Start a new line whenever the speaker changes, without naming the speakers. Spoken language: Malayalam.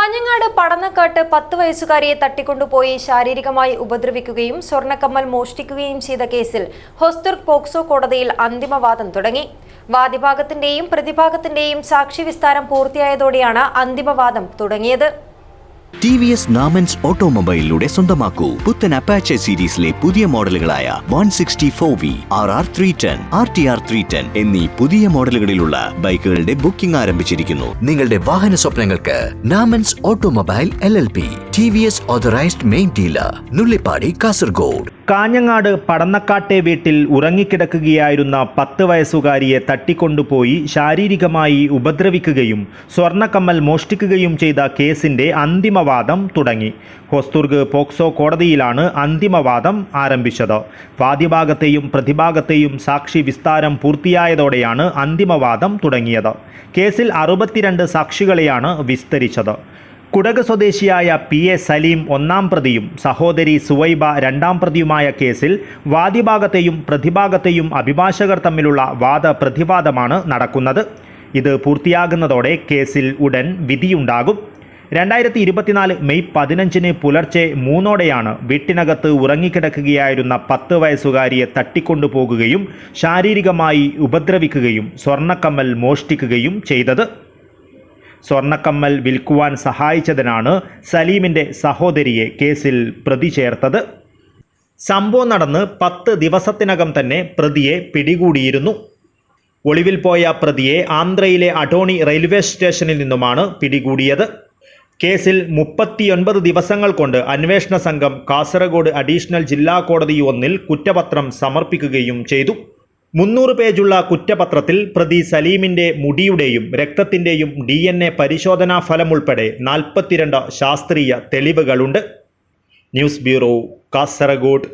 കാഞ്ഞങ്ങാട് പടന്നക്കാട്ട് പത്ത് വയസ്സുകാരിയെ തട്ടിക്കൊണ്ടുപോയി ശാരീരികമായി ഉപദ്രവിക്കുകയും സ്വർണക്കമ്മൽ മോഷ്ടിക്കുകയും ചെയ്ത കേസിൽ ഹൊസ്തുർ പോക്സോ കോടതിയിൽ അന്തിമവാദം തുടങ്ങി. വാദിഭാഗത്തിന്റെയും പ്രതിഭാഗത്തിന്റെയും സാക്ഷി വിസ്താരം പൂർത്തിയായതോടെയാണ് അന്തിമവാദം തുടങ്ങിയത്.
ടി വി എസ് നാമൻസ് ഓട്ടോമൊബൈലിലൂടെ സ്വന്തമാക്കൂ. പുത്തൻ അപ്പാച്ചെ സീരീസിലെ പുതിയ മോഡലുകളായ one sixty four V R R three ten R T R three ten എന്നീ പുതിയ മോഡലുകളിലുള്ള ബൈക്കുകളുടെ ബുക്കിംഗ് ആരംഭിച്ചിരിക്കുന്നു. നിങ്ങളുടെ വാഹന സ്വപ്നങ്ങൾക്ക് Namans automobile L L P T V S authorised main dealer Nullippady Kasaragod.
Kanhangad പടന്നക്കാട്ടെ വീട്ടിൽ ഉറങ്ങിക്കിടക്കുകയായിരുന്ന പത്ത് വയസ്സുകാരിയെ തട്ടിക്കൊണ്ടുപോയി ശാരീരികമായി ഉപദ്രവിക്കുകയും സ്വർണക്കമ്മൽ മോഷ്ടിക്കുകയും ചെയ്ത കേസിന്റെ അന്തിമവാദം തുടങ്ങി. ഹോസ്തുർഗ് പോക്സോ കോടതിയിലാണ് അന്തിമവാദം ആരംഭിച്ചത്. വാദ്യഭാഗത്തെയും പ്രതിഭാഗത്തെയും സാക്ഷി വിസ്താരം പൂർത്തിയായതോടെയാണ് അന്തിമവാദം തുടങ്ങിയത്. കേസിൽ അറുപത്തിരണ്ട് സാക്ഷികളെയാണ് വിസ്തരിച്ചത്. കുടക് സ്വദേശിയായ പി എ സലീം ഒന്നാം പ്രതിയും സഹോദരി സുവൈബ രണ്ടാം പ്രതിയുമായ കേസിൽ വാദിഭാഗത്തെയും പ്രതിഭാഗത്തെയും അഭിഭാഷകർ തമ്മിലുള്ള വാദപ്രതിവാദമാണ് നടക്കുന്നത്. ഇത് പൂർത്തിയാകുന്നതോടെ കേസിൽ ഉടൻ വിധിയുണ്ടാകും. രണ്ടായിരത്തി ഇരുപത്തിനാല് മെയ് പതിനഞ്ചിന് പുലർച്ചെ മൂന്നോടെയാണ് വീട്ടിനകത്ത് ഉറങ്ങിക്കിടക്കുകയായിരുന്ന പത്ത് വയസ്സുകാരിയെ തട്ടിക്കൊണ്ടുപോകുകയും ശാരീരികമായി ഉപദ്രവിക്കുകയും സ്വർണക്കമ്മൽ മോഷ്ടിക്കുകയും ചെയ്തത്. സ്വർണക്കമ്മൽ വിൽക്കുവാൻ സഹായിച്ചതിനാണ് സലീമിന്റെ സഹോദരിയെ കേസിൽ പ്രതി ചേർത്തത്. സംഭവം നടന്ന് പത്ത് ദിവസത്തിനകം തന്നെ പ്രതിയെ പിടികൂടിയിരുന്നു. ഒളിവിൽ പോയ പ്രതിയെ ആന്ധ്രയിലെ അടോണി റെയിൽവേ സ്റ്റേഷനിൽ നിന്നുമാണ് പിടികൂടിയത്. കേസിൽ മുപ്പത്തിയൊൻപത് ദിവസങ്ങൾ കൊണ്ട് അന്വേഷണ സംഘം കാസർഗോഡ് അഡീഷണൽ ജില്ലാ കോടതി ഒന്നിൽ കുറ്റപത്രം സമർപ്പിക്കുകയും ചെയ്തു. മുന്നൂറ് പേജുള്ള കുറ്റപത്രത്തിൽ പ്രതി സലീമിന്റെ മുടിയുടെയും രക്തത്തിന്റെയും ഡി എൻ എ പരിശോധനാ ഫലമുൾപ്പെടെ നാൽപ്പത്തിരണ്ട് ശാസ്ത്രീയ തെളിവുകളുണ്ട്. News bureau Kasaragod.